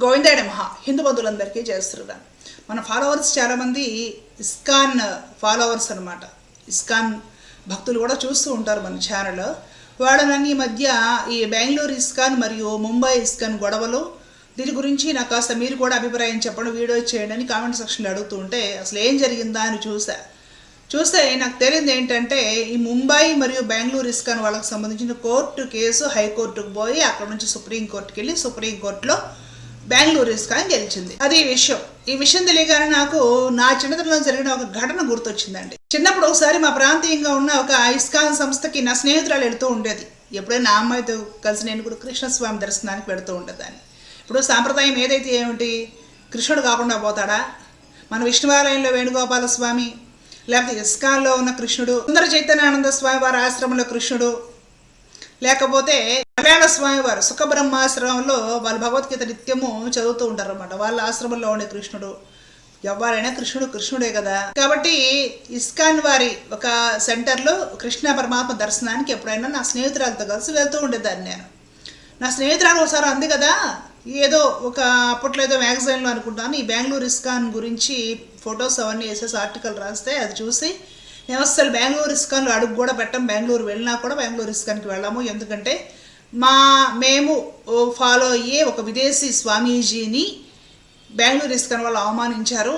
గోవిందాయ నమః. హిందూ బంధువులందరికీ చేస్తున్నాను మన ఫాలోవర్స్ చాలామంది ఇస్కాన్ ఫాలోవర్స్ అన్నమాట. ఇస్కాన్ భక్తులు కూడా చూస్తూ ఉంటారు మన ఛానల్ వాళ్ళని ఈ మధ్య ఈ బెంగళూరు ఇస్కాన్ మరియు ముంబై ఇస్కాన్ గొడవలు దీని గురించి నాకు కాస్త మీరు కూడా అభిప్రాయం చెప్పండి వీడియో చేయండి అని కామెంట్ సెక్షన్లో అడుగుతూ ఉంటే అసలు ఏం జరిగిందా అని చూసా. చూస్తే నాకు తెలియదు ఏంటంటే ఈ ముంబై మరియు బెంగళూరు ఇస్కాన్ వాళ్ళకి సంబంధించిన కోర్టు కేసు హైకోర్టుకు పోయి అక్కడ నుంచి సుప్రీంకోర్టుకి వెళ్ళి సుప్రీంకోర్టులో బెంగళూరు ఇస్కాన్ గెలిచింది అది విషయం. ఈ విషయం తెలియగానే నాకు నా చిన్నతనంలో జరిగిన ఒక ఘటన గుర్తొచ్చిందండి. చిన్నప్పుడు ఒకసారి మా ప్రాంతీయంగా ఉన్న ఒక ఇస్కాన్ సంస్థకి నా స్నేహితురాలు వెళుతూ ఉండేది. ఎప్పుడైనా నా అమ్మాయితో కలిసి నేను కూడా కృష్ణస్వామి దర్శనానికి పెడుతూ ఉండేదాన్ని. ఇప్పుడు సాంప్రదాయం ఏదైతే ఏమిటి? కృష్ణుడు కాకుండా పోతాడా? మన విష్ణువాలయంలో వేణుగోపాల స్వామి లేకపోతే ఇస్కాన్లో ఉన్న కృష్ణుడు సుందర చైతన్యానంద స్వామి వారి ఆశ్రమంలో కృష్ణుడు లేకపోతే నారాయణ స్వామి వారు సుఖబ్రహ్మాశ్రమంలో వాళ్ళు భగవద్గీత నిత్యము చదువుతూ ఉంటారు అనమాట వాళ్ళ ఆశ్రమంలో ఉండే కృష్ణుడు. ఎవరైనా కృష్ణుడు కృష్ణుడే కదా. కాబట్టి ఇస్కాన్ వారి ఒక సెంటర్లో కృష్ణ పరమాత్మ దర్శనానికి ఎప్పుడైనా నా స్నేహితురాలతో కలిసి వెళ్తూ ఉండేదాన్ని నేను. నా స్నేహితురాలు ఒకసారి అంది కదా ఏదో ఒక అప్పట్లో ఏదో మ్యాగజైన్లో అనుకుంటాను ఈ బెంగళూరు ఇస్కాన్ గురించి ఫొటోస్ అవన్నీ వేసేసి ఆర్టికల్ రాస్తే అది చూసి మేము అసలు బెంగళూరు ఇస్కాన్లో అడుగు కూడా పెట్టాం. బెంగళూరు వెళ్ళినా కూడా బెంగళూరు ఇస్కాన్కి వెళ్ళాము. ఎందుకంటే మా మేము ఫాలో అయ్యే ఒక విదేశీ స్వామీజీని బెంగళూరు ఇస్కాన్ వాళ్ళు అవమానించారు.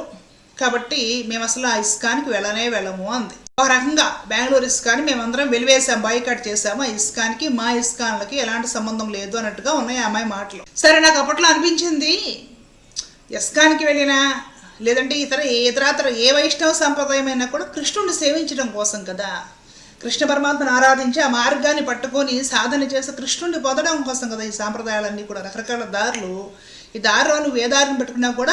కాబట్టి మేము అసలు ఆ ఇస్కాన్కి వెళ్ళనే వెళ్ళము అంది. ఒక రకంగా బెంగళూరు ఇస్కాన్ మేమందరం వెలివేసాం బైకట్ చేసాము ఆ ఇస్కాన్కి మా ఇస్కాన్లకి ఎలాంటి సంబంధం లేదు అన్నట్టుగా ఉన్నాయి ఆ అమ్మాయి మాటలు. సరే నాకు అప్పట్లో అనిపించింది ఇస్కాన్కి వెళ్ళినా లేదంటే ఇతర ఇతరాతర ఏ వైష్ణవ సంప్రదాయమైనా కూడా కృష్ణుడిని సేవించడం కోసం కదా. కృష్ణ పరమాత్మను ఆరాధించి ఆ మార్గాన్ని పట్టుకొని సాధన చేసి కృష్ణుడిని పొందడం కోసం కదా ఈ సాంప్రదాయాలన్నీ కూడా రకరకాల దారులు. ఈ దారిలో నువ్వు ఏ దారిని పెట్టుకున్నా కూడా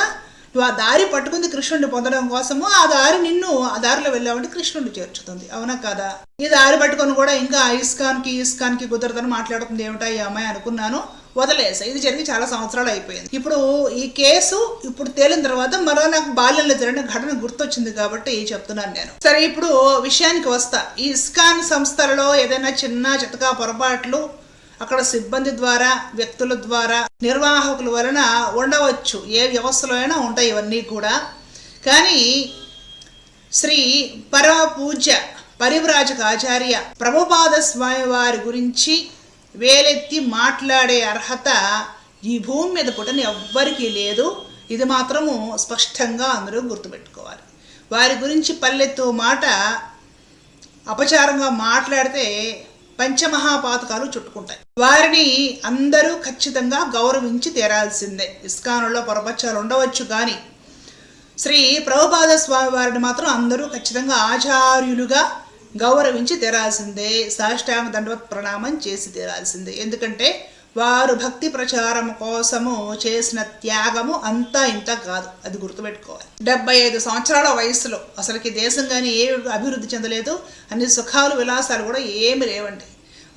నువ్వు ఆ దారి పట్టుకుంది కృష్ణుడిని పొందడం కోసము ఆ దారి నిన్ను ఆ దారిలో వెళ్ళావంటే కృష్ణుడిని చేర్చుతుంది. అవునా కదా? ఈ దారి పట్టుకొని కూడా ఇంకా ఆ ఇస్కాన్కి ఇస్కాన్కి కుదరదని మాట్లాడుతుంది. ఏమిటా ఈ అమ్మాయి అనుకున్నాను? వదిలేసా. ఇది జరిగి చాలా సంవత్సరాలు అయిపోయింది. ఇప్పుడు ఈ కేసు ఇప్పుడు తేలిన తర్వాత మరో నాకు బాల్యంలో జరిగిన ఘటన గుర్తొచ్చింది కాబట్టి చెప్తున్నాను నేను. సరే ఇప్పుడు విషయానికి వస్తా. ఈ ఇస్కాన్ సంస్థలలో ఏదైనా చిన్న చితకా పొరపాట్లు అక్కడ సిబ్బంది ద్వారా వ్యక్తుల ద్వారా నిర్వాహకుల వలన ఉండవచ్చు. ఏ వ్యవస్థలో అయినా ఉంటాయి ఇవన్నీ కూడా. కానీ శ్రీ పరమ పూజ్య పరివ్రాజక ఆచార్య ప్రభుపాద స్వామి వారి గురించి వేలెత్తి మాట్లాడే అర్హత ఈ భూమి మీద పుట్టని ఎవ్వరికీ లేదు. ఇది మాత్రము స్పష్టంగా అందరూ గుర్తుపెట్టుకోవాలి. వారి గురించి పల్లెత్తు మాట అపచారంగా మాట్లాడితే పంచమహాపాతకాలు చుట్టుకుంటాయి. వారిని అందరూ ఖచ్చితంగా గౌరవించి తీరాల్సిందే. ఇస్కానుల్లో పొరపచ్చాలు ఉండవచ్చు కానీ శ్రీ ప్రభుపాద స్వామి వారిని మాత్రం అందరూ ఖచ్చితంగా ఆచార్యులుగా గౌరవించి తీరాల్సిందే సాష్టాంగ దండవత్ ప్రణామం చేసి తీరాల్సిందే. ఎందుకంటే వారు భక్తి ప్రచారం కోసము చేసిన త్యాగము అంతా ఇంత కాదు. అది గుర్తుపెట్టుకోవాలి. డెబ్బై ఐదు సంవత్సరాల వయసులో అసలుకి దేశం కానీ ఏ అభివృద్ధి చెందలేదు. అన్ని సుఖాలు విలాసాలు కూడా ఏమి లేవండి.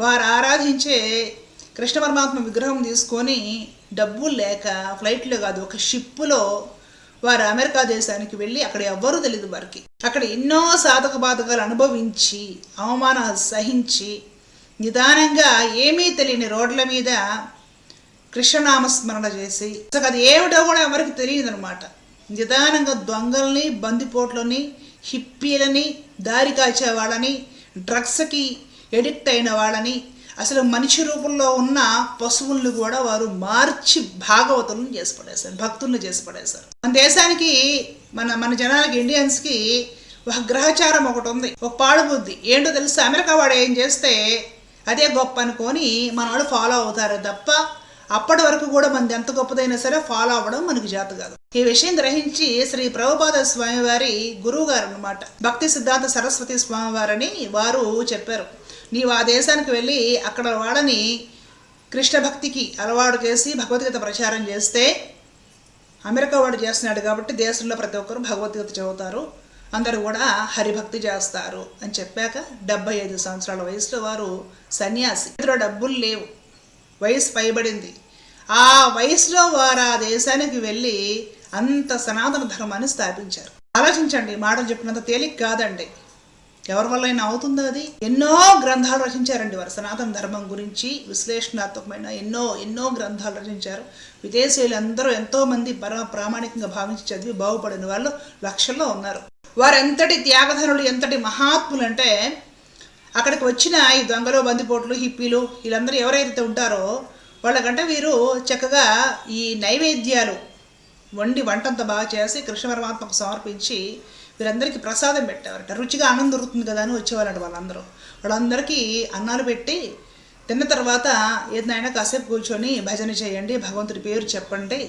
వారు ఆరాధించే కృష్ణ పరమాత్మ విగ్రహం తీసుకొని డబ్బులు లేక ఫ్లైట్లో కాదు ఒక షిప్పులో వారు అమెరికా దేశానికి వెళ్ళి అక్కడ ఎవ్వరూ తెలియదు వారికి. అక్కడ ఎన్నో సాధక బాధకాలు అనుభవించి అవమానాలు సహించి నిదానంగా ఏమీ తెలియని రోడ్ల మీద కృష్ణనామస్మరణ చేసి అసలు అది ఏమిటో కూడా ఎవరికి తెలియదు అనమాట నిదానంగా దొంగల్ని బందిపోట్లని హిప్పీలని దారి కాచే వాళ్ళని డ్రగ్స్కి ఎడిక్ట్ అయిన వాళ్ళని అసలు మనిషి రూపంలో ఉన్న పశువుల్ని కూడా వారు మార్చి భాగవతులను చేసి పడేశారు భక్తుల్ని చేసి పడేశారు మన దేశానికి మన మన జనాలకి ఇండియన్స్కి ఒక గ్రహచారం ఒకటి ఉంది ఒక పాడుబుద్ధి. ఏంటో తెలుసు? అమెరికా వాడు ఏం చేస్తే అదే గొప్ప అనుకొని మన వాళ్ళు ఫాలో అవుతారు తప్ప అప్పటి వరకు కూడా మనది ఎంత గొప్పదైనా సరే ఫాలో అవ్వడం మనకి జాత కాదు. ఈ విషయం గ్రహించి శ్రీ ప్రభుపాద స్వామివారి గురువు గారు అనమాట భక్తి సిద్ధాంత సరస్వతి స్వామివారని వారు చెప్పారు. నీవు ఆ దేశానికి వెళ్ళి అక్కడ వాళ్ళని కృష్ణ భక్తికి అలవాటు చేసి భగవద్గీత ప్రచారం చేస్తే అమెరికా వాడు చేస్తున్నాడు కాబట్టి దేశంలో ప్రతి ఒక్కరు భగవద్గీత చదువుతారు. అందరూ కూడా హరిభక్తి చేస్తారు అని చెప్పాక డెబ్బై ఐదు సంవత్సరాల వయసులో వారు సన్యాసి. ఇందులో డబ్బులు లేవు. వయసు పైబడింది. ఆ వయసులో వారు ఆ దేశానికి వెళ్ళి అంత సనాతన ధర్మాన్ని స్థాపించారు. ఆలోచించండి మాటలు చెప్పినంత తేలిక కాదండి. ఎవరి వల్ల అయినా అవుతుందా అది? ఎన్నో గ్రంథాలు రచించారండి వారు. సనాతన ధర్మం గురించి విశ్లేషణాత్మకమైన ఎన్నో ఎన్నో గ్రంథాలు రచించారు. విదేశీయులు అందరూ ఎంతోమంది పరమ ప్రామాణికంగా భావించి చదివి బాగుపడిన వాళ్ళు లక్షల్లో ఉన్నారు. వారు ఎంతటి త్యాగధనులు ఎంతటి మహాత్ములు అంటే అక్కడికి వచ్చిన ఈ దొంగలు బందిపోట్లు హిప్పీలు వీళ్ళందరూ ఎవరైతే ఉంటారో వాళ్ళకంటే వీరు చక్కగా ఈ నైవేద్యాలు వండి వంటంత బాగా చేసి కృష్ణ పరమాత్మకు సమర్పించి వీరందరికీ ప్రసాదం పెట్టేవారట. రుచిగా ఆనందం దొరుకుతుంది కదా అని వచ్చేవారట వాళ్ళందరూ. వాళ్ళందరికీ అన్నాలు పెట్టి తిన్న తర్వాత ఏదైనా కాసేపు కూర్చొని భజన చేయండి భగవంతుడి పేరు చెప్పండి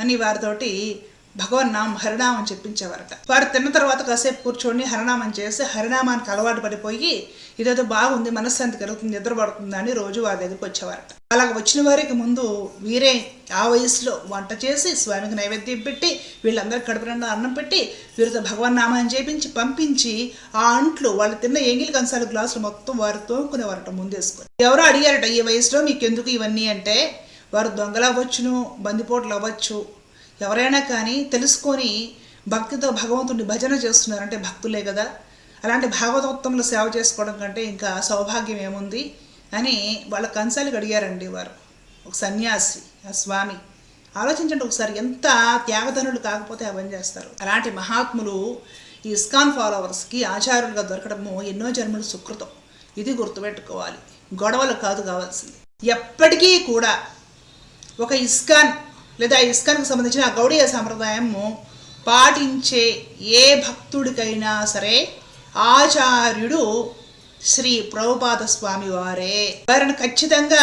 అని వారితోటి భగవన్నామం హరినామం చెప్పించేవారట. వారు తిన్న తర్వాత కాసేపు కూర్చొని హరినామం చేసి హరినామానికి అలవాటు పడిపోయి ఇదేదో బాగుంది మనశ్శాంతి కలుగుతుంది నిద్రపడుతుంది అని రోజు వారి దగ్గరికి వచ్చేవారట. అలాగ వచ్చిన వారికి ముందు వీరే ఆ వయసులో వంట చేసి స్వామికి నైవేద్యం పెట్టి వీళ్ళందరికీ కడుపు నిండా అన్నం పెట్టి వీరితో భగవన్ నామాన్ని చేపించి పంపించి ఆ అంట్లు వాళ్ళు తిన్న ఎంగిలి కంచాలు గ్లాసులు మొత్తం వారు తోముకునేవారట ముందేసుకొని. ఎవరో అడిగారట ఈ వయసులో మీకు ఎందుకు ఇవన్నీ? అంటే వారు దొంగలు అవ్వచ్చును బందిపోట్లు అవ్వచ్చు ఎవరైనా కానీ తెలుసుకొని భక్తితో భగవంతుడిని భజన చేస్తున్నారంటే భక్తులే కదా. అలాంటి భాగవతోత్తములు సేవ చేసుకోవడం కంటే ఇంకా సౌభాగ్యం ఏముంది అని వాళ్ళ కంసాలకు అడిగారండి వారు. ఒక సన్యాసి ఆ స్వామి. ఆలోచించండి ఒకసారి ఎంత త్యాగధనులు కాకపోతే అవన్నీ చేస్తారు. అలాంటి మహాత్ములు ఈ ఇస్కాన్ ఫాలోవర్స్కి ఆచార్యులుగా దొరకడము ఎన్నో జన్మలు సుకృతం. ఇది గుర్తుపెట్టుకోవాలి. గొడవలు కాదు కావాల్సింది. ఎప్పటికీ కూడా ఒక ఇస్కాన్ లేదా ఇస్కాన్కు సంబంధించిన ఆ గౌడీయ సాంప్రదాయము పాటించే ఏ భక్తుడికైనా సరే ఆచార్యుడు శ్రీ ప్రభుపాద స్వామి వారే. వారిని ఖచ్చితంగా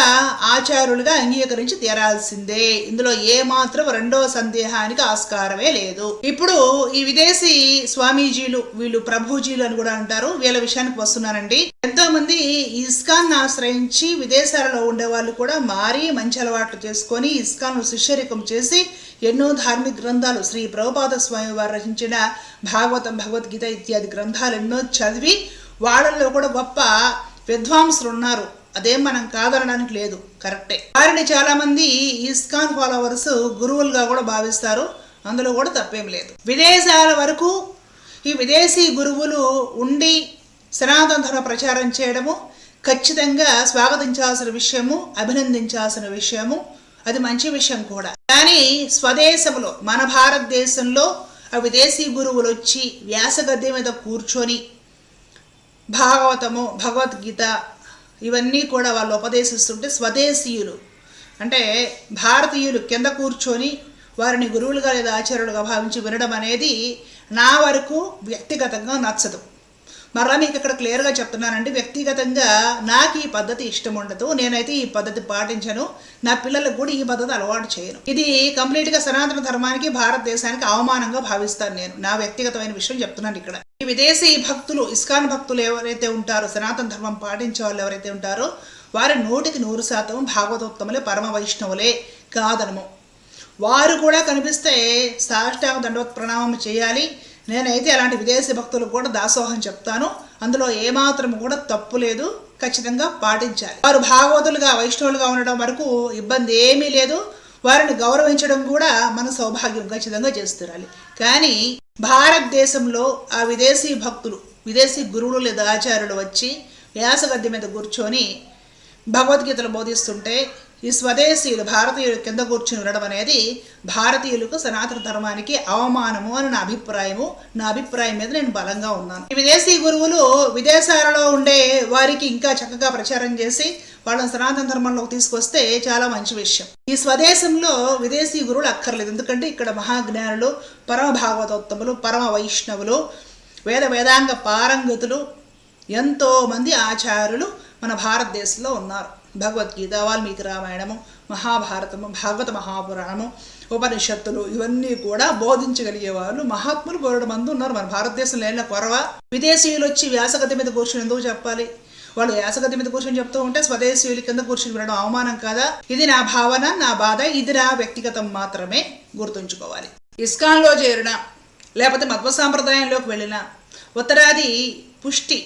ఆచారులుగా అంగీకరించి తీరాల్సిందే. ఇందులో ఏ మాత్రం రెండో సందేహానికి ఆస్కారమే లేదు. ఇప్పుడు ఈ విదేశీ స్వామీజీలు వీళ్ళు ప్రభుజీలు అని కూడా అంటారు. వీళ్ళ విషయానికి వస్తున్నానండి. ఎంతో మంది ఇస్కాన్ ఆశ్రయించి విదేశాలలో ఉండే వాళ్ళు కూడా మారి మంచి అలవాట్లు చేసుకొని ఇస్కాన్ శిష్యరికం చేసి ఎన్నో ధార్మిక గ్రంథాలు శ్రీ ప్రభుపాద స్వామి వారు రచించిన భాగవతం భగవద్గీత ఇత్యాది గ్రంథాలు ఎన్నో చదివి వాళ్ళల్లో కూడా గొప్ప విద్వాంసులు ఉన్నారు. అదేం మనం కాదనడానికి లేదు. కరెక్టే. వారిని చాలామంది ఇస్కాన్ ఫాలోవర్స్ గురువులుగా కూడా భావిస్తారు. అందులో కూడా తప్పేం లేదు. విదేశాల వరకు ఈ విదేశీ గురువులు ఉండి సనాతన ధర్మ ప్రచారం చేయడము ఖచ్చితంగా స్వాగతించాల్సిన విషయము అభినందించాల్సిన విషయము అది మంచి విషయం కూడా. కానీ స్వదేశంలో మన భారతదేశంలో ఆ విదేశీ గురువులు వచ్చి వ్యాసగద్దె మీద కూర్చొని భాగవతము భగవద్గీత ఇవన్నీ కూడా వాళ్ళు ఉపదేశిస్తుంటే స్వదేశీయులు. అంటే భారతీయులు కింద కూర్చొని వారిని గురువులుగా లేదా ఆచార్యులుగా భావించి వినడం అనేది నా వరకు వ్యక్తిగతంగా నచ్చదు. మరలా మీకు ఇక్కడ క్లియర్గా చెప్తున్నానండి వ్యక్తిగతంగా నాకు ఈ పద్ధతి ఇష్టం ఉండదు. నేనైతే ఈ పద్ధతి పాటించను. నా పిల్లలకు కూడా ఈ పద్ధతి అలవాటు చేయను. ఇది కంప్లీట్గా సనాతన ధర్మానికి భారతదేశానికి అవమానంగా భావిస్తాను నేను. నా వ్యక్తిగతమైన విషయం చెప్తున్నాను ఇక్కడ. ఈ విదేశీ భక్తులు ఇస్కాన్ భక్తులు ఎవరైతే ఉంటారో సనాతన ధర్మం పాటించే వాళ్ళు ఎవరైతే ఉంటారో వారి నూటికి నూరు శాతం భాగవతోత్తములే పరమ వైష్ణవులే కాదనము. వారు కూడా కనిపిస్తే సాష్టాంగ దండవత్ ప్రణామం చేయాలి. నేనైతే అలాంటి విదేశీ భక్తులకు కూడా దాసోహం చెప్తాను. అందులో ఏమాత్రం కూడా తప్పు లేదు. ఖచ్చితంగా పాటించాలి. వారు భాగవతులుగా వైష్ణవులుగా ఉండడం వరకు ఇబ్బంది ఏమీ లేదు. వారిని గౌరవించడం కూడా మన సౌభాగ్యం ఖచ్చితంగా చేస్తురాలి. కానీ భారతదేశంలో ఆ విదేశీ భక్తులు విదేశీ గురువులు లేదా ఆచార్యులు వచ్చి వ్యాసగద్ది మీద కూర్చొని భగవద్గీతలు బోధిస్తుంటే ఈ స్వదేశీయులు భారతీయులు కింద కూర్చుని ఉండడం అనేది భారతీయులకు సనాతన ధర్మానికి అవమానము అని నా అభిప్రాయము. నా అభిప్రాయం మీద నేను బలంగా ఉన్నాను. ఈ విదేశీ గురువులు విదేశాలలో ఉండే వారికి ఇంకా చక్కగా ప్రచారం చేసి వాళ్ళని సనాతన ధర్మంలోకి తీసుకొస్తే చాలా మంచి విషయం. ఈ స్వదేశంలో విదేశీ గురువులు అక్కర్లేదు. ఎందుకంటే ఇక్కడ మహాజ్ఞానులు పరమ భాగవతోత్తములు పరమ వైష్ణవులు వేద వేదాంగ పారంగతులు ఎంతో మంది ఆచార్యులు మన భారతదేశంలో ఉన్నారు. భగవద్గీత వాల్మీకి రామాయణము మహాభారతము భాగవత మహాపురాణము ఉపనిషత్తులు ఇవన్నీ కూడా బోధించగలిగే వాళ్ళు మహాత్ములు బోరడు మంది ఉన్నారు మన భారతదేశంలో. ఏమైనా కొరవ? విదేశీయులు వచ్చి వ్యాసగతి మీద కూర్చుని ఎందుకు చెప్పాలి? వాళ్ళు యాసగతి మీద కూర్చొని చెప్తూ ఉంటే స్వదేశీయుల కింద కూర్చొని వినడం అవమానం కాదా? ఇది నా భావన నా బాధ ఇది నా వ్యక్తిగతం మాత్రమే గుర్తుంచుకోవాలి. ఇస్కాన్లో చేరిన లేకపోతే మధ్వ సాంప్రదాయంలోకి వెళ్ళిన ఉత్తరాది పుష్టి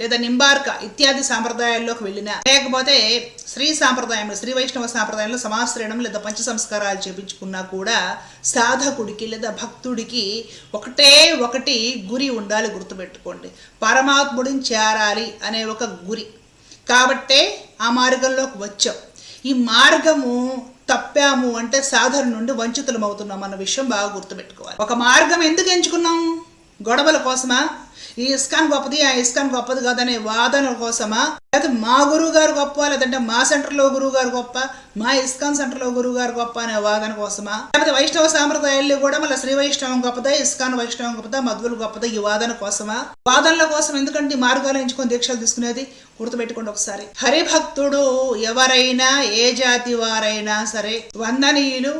లేదా నింబార్క ఇత్యాది సాంప్రదాయాల్లోకి వెళ్ళినా లేకపోతే శ్రీ సాంప్రదాయంలో శ్రీ వైష్ణవ సాంప్రదాయంలో సమాశ్రయణం లేదా పంచ సంస్కారాలు చేపించుకున్నా కూడా సాధకుడికి లేదా భక్తుడికి ఒకటే ఒకటి గురి ఉండాలి గుర్తుపెట్టుకోండి. పరమాత్ముడిని చేరాలి అనే ఒక గురి. కాబట్టే ఆ మార్గంలోకి వచ్చాం. ఈ మార్గము తప్పాము అంటే సాధన నుండి వంచితులం అవుతున్నాం అన్న విషయం బాగా గుర్తుపెట్టుకోవాలి. ఒక మార్గం ఎందుకు ఎంచుకున్నాం? గొడవల కోసమా? ఈ ఇస్కాన్ గొప్పది ఆ ఇస్కాన్ గొప్పది కాదనే వాదన కోసమా? లేదా మా గురువు గారు గొప్ప లేదంటే మా సెంటర్లో గురువు గారు గొప్ప మా ఇస్కాన్ సెంటర్లో గురువు గారు గొప్ప అనే వాదన కోసమా? లేకపోతే వైష్ణవ సాంప్రదాయాల్లో కూడా మళ్ళీ శ్రీ వైష్ణవం గొప్పదా ఇస్కాన్ వైష్ణవం గొప్పదా మధువులు గొప్పదా ఈ వాదన కోసమా? వాదనల కోసం ఎందుకంటే మార్గాలు ఎంచుకొని దీక్షలు తీసుకునేది గుర్తుపెట్టుకోండి ఒకసారి. హరిభక్తుడు ఎవరైనా ఏ జాతి వారైనా సరే వందనీయులు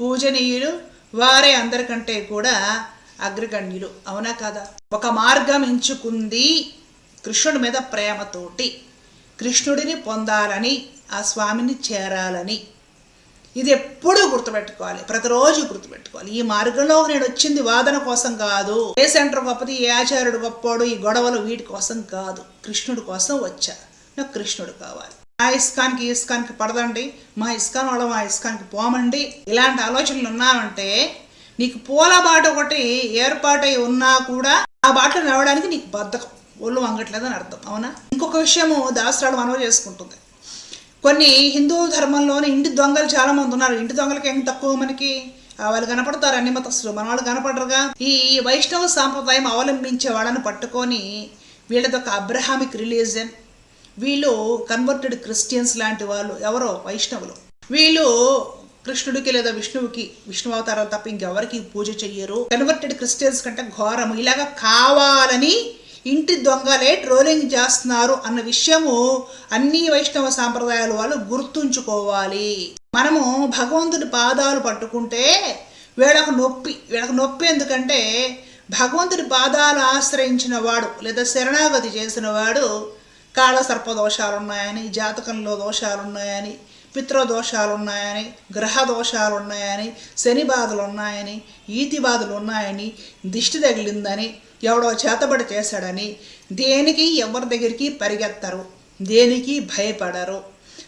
పూజనీయులు వారే అందరికంటే కూడా అగ్రగణ్యులు. అవునా కాదా? ఒక మార్గం ఎంచుకుంది కృష్ణుడి మీద ప్రేమతోటి. కృష్ణుడిని పొందాలని ఆ స్వామిని చేరాలని. ఇది ఎప్పుడూ గుర్తుపెట్టుకోవాలి. ప్రతిరోజు గుర్తుపెట్టుకోవాలి. ఈ మార్గంలో నేను వచ్చింది వాదన కోసం కాదు. ఏ సెంటర్ గొప్పది ఏ ఆచార్యుడు గొప్పోడు ఈ గొడవలు వీటి కోసం కాదు. కృష్ణుడి కోసం వచ్చా. నాకు కృష్ణుడు కావాలి. మా ఇస్కాన్కి ఇస్కాన్కి పడదండి. మా ఇస్కాన్ వాళ్ళ మా ఇస్కాన్కి పోమండి. ఇలాంటి ఆలోచనలు ఉన్నామంటే నీకు పూల బాట ఒకటి ఏర్పాటై ఉన్నా కూడా ఆ బాటలో నడవడానికి నీకు బద్ధకం. ఒళ్ళు వంగట్లేదని అర్థం. అవునా? ఇంకొక విషయము దాసరాలు మనవి చేసుకుంటుంది. కొన్ని హిందూ ధర్మంలోని ఇంటి దొంగలు చాలా మంది ఉన్నారు. ఇంటి దొంగలకి ఏం తక్కువ మనకి? వాళ్ళు కనపడతారు అన్ని మతస్థులు. మన వాళ్ళు కనపడరుగా. ఈ వైష్ణవ సాంప్రదాయం అవలంబించే వాళ్ళని పట్టుకొని వీళ్ళది ఒక అబ్రహామిక్ రిలీజియన్. వీళ్ళు కన్వర్టెడ్ క్రిస్టియన్స్ లాంటి వాళ్ళు. ఎవరో? వైష్ణవులు. వీళ్ళు కృష్ణుడికి లేదా విష్ణువుకి విష్ణు అవతారాలు తప్ప ఇంకెవరికి పూజ చెయ్యరు. కన్వర్టెడ్ క్రిస్టియన్స్ కంటే ఘోరం ఇలాగా కావాలని ఇంటి దొంగలే ట్రోలింగ్ చేస్తున్నారు అన్న విషయము అన్ని వైష్ణవ సాంప్రదాయాల వాళ్ళు గుర్తుంచుకోవాలి. మనము భగవంతుడి పాదాలు పట్టుకుంటే వీళ్ళకు నొప్పి వీళ్ళకు నొప్పి ఎందుకంటే భగవంతుడి పాదాలు ఆశ్రయించిన వాడు లేదా శరణాగతి చేసిన వాడు కాళ సర్ప దోషాలు ఉన్నాయని జాతకంలో దోషాలు ఉన్నాయని పితృదోషాలు ఉన్నాయని గ్రహ దోషాలు ఉన్నాయని శని బాధలు ఉన్నాయని ఈతి బాధలు ఉన్నాయని దిష్టి తగిలిందని ఎవడో చేతబడి చేశాడని దేనికి ఎవరి దగ్గరికి పరిగెత్తరు? దేనికి భయపడరు?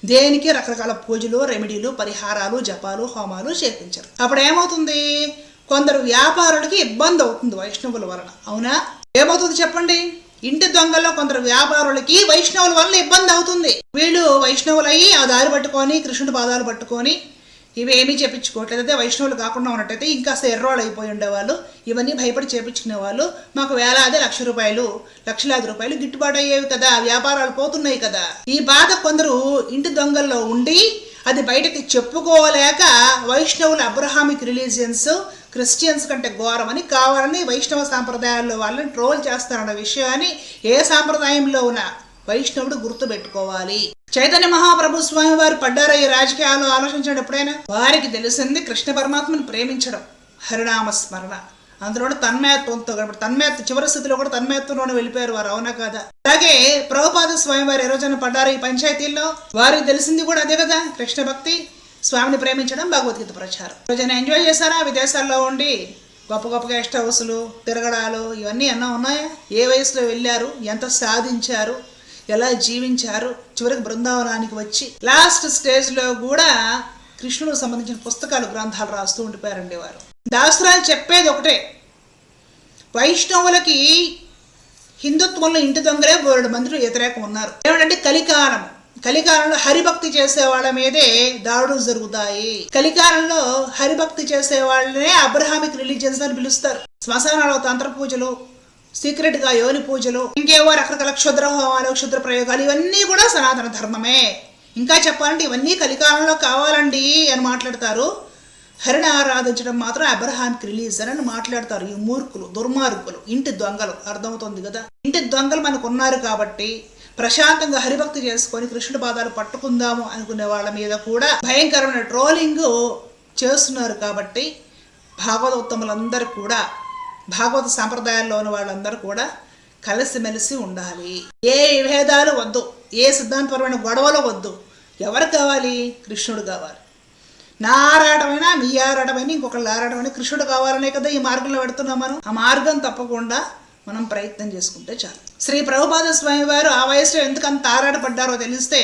దేనికి రకరకాల పూజలు రెమెడీలు పరిహారాలు జపాలు హోమాలు చేపించరు? అప్పుడు ఏమవుతుంది కొందరు వ్యాపారులకి ఇబ్బంది అవుతుంది వైష్ణవుల వలన. అవునా? ఏమవుతుంది చెప్పండి? ఇంటి దొంగల్లో కొందరు వ్యాపారులకి వైష్ణవుల వల్ల ఇబ్బంది అవుతుంది. వీళ్ళు వైష్ణవులయ్యి ఆ దారి పట్టుకొని కృష్ణుడి పాదాలు పట్టుకొని ఇవేమీ చేపించుకోవట్లేదు. చెప్పించుకోవట్లేదు అయితే వైష్ణవులు కాకుండా ఉన్నట్టయితే ఇంకా ఎర్రోళ్ళు అయిపోయి ఉండేవాళ్ళు. ఇవన్నీ భయపడి చేపించుకునే వాళ్ళు మాకు వేలాది లక్ష రూపాయలు లక్షలాది రూపాయలు గిట్టుబాటు అయ్యేవి కదా. వ్యాపారాలు పోతున్నాయి కదా. ఈ బాధ కొందరు ఇంటి దొంగల్లో ఉండి అది బయటకి చెప్పుకోలేక వైష్ణవుల అబ్రహామిక్ రిలీజియన్స్ క్రిస్టియన్స్ కంటే ఘోరమని కావాలని వైష్ణవ సాంప్రదాయాల్లో వాళ్ళని ట్రోల్ చేస్తారన్న విషయాన్ని ఏ సాంప్రదాయంలో ఉన్న వైష్ణవుడు గుర్తుపెట్టుకోవాలి. చైతన్య మహాప్రభు స్వామి వారు పడ్డారా ఈ రాజకీయాలు ఆలోచించడం ఎప్పుడైనా. వారికి తెలిసింది కృష్ణ పరమాత్మను ప్రేమించడం. హరినామ స్మరణ. అందులో తన్మయత్వంతో కాబట్టి తన్మయత్వ చివరి స్థితిలో కూడా తన్మయత్వంలోనే వెళ్ళిపోయారు వారు అవునా కదా? అలాగే ప్రభుపాద స్వామి వారు ఏ రోజున పడ్డారు ఈ పంచాయతీల్లో? వారికి తెలిసింది కూడా అదే కదా కృష్ణ భక్తి? స్వామిని ప్రేమించడం భగవద్గీత ప్రచారం. రోజున ఎంజాయ్ చేశారా? విదేశాల్లో ఉండి గొప్ప గొప్ప గెస్ట్ హౌస్లు తిరగడాలు ఇవన్నీ ఎన్నో ఉన్నాయా? ఏ వయసులో వెళ్ళారు? ఎంత సాధించారు? ఎలా జీవించారు? చివరికి బృందావనానికి వచ్చి లాస్ట్ స్టేజ్లో కూడా కృష్ణుడికి సంబంధించిన పుస్తకాలు గ్రంథాలు రాస్తూ ఉండిపోయారండి వారు. దాసరాలు చెప్పేది ఒకటే వైష్ణవులకి హిందుత్వంలో ఇంటి దొంగలే బోరుడు మందిలో వ్యతిరేకం ఉన్నారు. ఏమిటంటే కలికాలం కలికాలంలో హరిభక్తి చేసే వాళ్ళ మీదే దాడులు జరుగుతాయి. కలికాలంలో హరిభక్తి చేసే వాళ్ళనే అబ్రహామిక్ రిలీజియన్స్ అని పిలుస్తారు. శ్మశానాలు తంత్ర పూజలు సీక్రెట్గా యోని పూజలు ఇంకేవో రకరకాల క్షుద్ర హోమాలు క్షుద్ర ప్రయోగాలు ఇవన్నీ కూడా సనాతన ధర్మమే. ఇంకా చెప్పాలంటే ఇవన్నీ కలికాలంలో కావాలండి అని మాట్లాడతారు. హరిని ఆరాధించడం మాత్రం అబ్రహాంకి రిలీజన్ అని మాట్లాడతారు ఈ మూర్ఖులు దుర్మార్గులు ఇంటి దొంగలు. అర్థమవుతుంది కదా? ఇంటి దొంగలు మనకు ఉన్నారు కాబట్టి ప్రశాంతంగా హరిభక్తి చేసుకొని కృష్ణుడి పాదాలు పట్టుకుందాము అనుకునే వాళ్ళ మీద కూడా భయంకరమైన ట్రోలింగ్ చేస్తున్నారు కాబట్టి భాగవతోత్తములందరూ కూడా భాగవత సాంప్రదాయాల్లో ఉన్న వాళ్ళందరూ కూడా కలిసిమెలిసి ఉండాలి. ఏ విభేదాలు వద్దు ఏ సిద్ధాంతపరమైన గొడవలు వద్దు. ఎవరు కావాలి? కృష్ణుడు కావాలి. నా ఆరాటమైనా మీ ఆరాటమైనా ఇంకొకళ్ళు ఆరాటమైనా కృష్ణుడు కావాలనే కదా ఈ మార్గంలో పెడుతున్నాం మనం. ఆ మార్గం తప్పకుండా మనం ప్రయత్నం చేసుకుంటే చాలు. శ్రీ ప్రభుపాద స్వామి వారు ఆ వయసులో ఎందుకు అంత ఆరాటపడ్డారో తెలిస్తే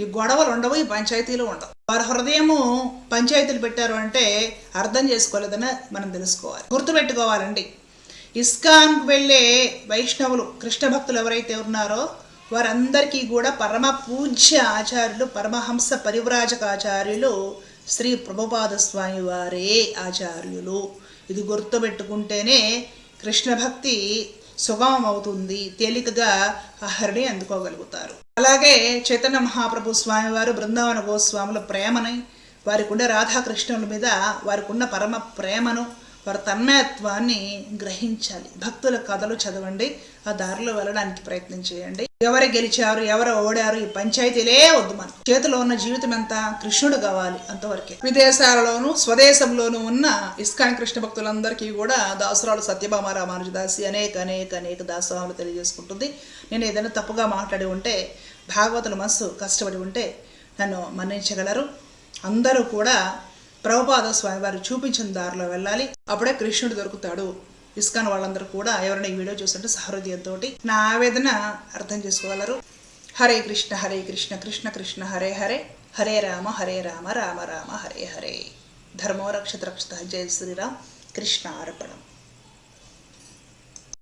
ఈ గొడవలు ఉండవు ఈ పంచాయతీలు ఉండవు. వారి హృదయము పంచాయతీలు పెట్టారు అంటే అర్థం చేసుకోలేదని మనం తెలుసుకోవాలి. గుర్తుపెట్టుకోవాలండి. ఇస్కాన్కు వెళ్ళే వైష్ణవులు కృష్ణ భక్తులు ఎవరైతే ఉన్నారో వారందరికీ కూడా పరమ పూజ్య ఆచార్యులు పరమహంస పరివ్రాజక ఆచార్యులు శ్రీ ప్రభుపాద స్వామి వారే ఆచార్యులు. ఇది గుర్తుపెట్టుకుంటేనే కృష్ణ భక్తి సుగమం అవుతుంది తేలికగా ఆహరణి అందుకోగలుగుతారు. అలాగే చైతన్య మహాప్రభు స్వామివారు బృందావన గోస్వాముల ప్రేమని వారికి ఉండే రాధాకృష్ణుల మీద వారికి ఉన్న పరమ ప్రేమను వారి తన్మయత్వాన్ని గ్రహించాలి. భక్తుల కథలు చదవండి ఆ దారిలో వెళ్ళడానికి ప్రయత్నం చేయండి. ఎవరు గెలిచారు ఎవరు ఓడారు ఈ పంచాయతీలే వద్దు మనం చేతిలో ఉన్న జీవితం ఎంత? కృష్ణుడు కావాలి అంతవరకే. విదేశాలలోనూ స్వదేశంలోనూ ఉన్న ఇస్కాన్ కృష్ణ భక్తులందరికీ కూడా దాసురాలు సత్యభామ రామానుజదాసి అనేక అనేక అనేక దాసోహాలు తెలియజేసుకుంటుంది. నేను ఏదైనా తప్పుగా మాట్లాడి ఉంటే భాగవతుల మనసు కష్టపడి ఉంటే నన్ను మన్నించగలరు. అందరూ కూడా ప్రభుపాద స్వామి వారు చూపించిన దారిలో వెళ్ళాలి. అప్పుడే కృష్ణుడు దొరుకుతాడు. ఇస్కాన్ వాళ్ళందరూ కూడా ఎవరైనా ఈ వీడియో చూస్తుంటే సహృదయంతో నా ఆవేదన అర్థం చేసుకోగలరు. హరే కృష్ణ హరే కృష్ణ కృష్ణ కృష్ణ హరే హరే. హరే రామ హరే రామ రామ రామ హరే హరే. ధర్మో రక్షత రక్షత జయ శ్రీరామ్. కృష్ణ అర్పణం.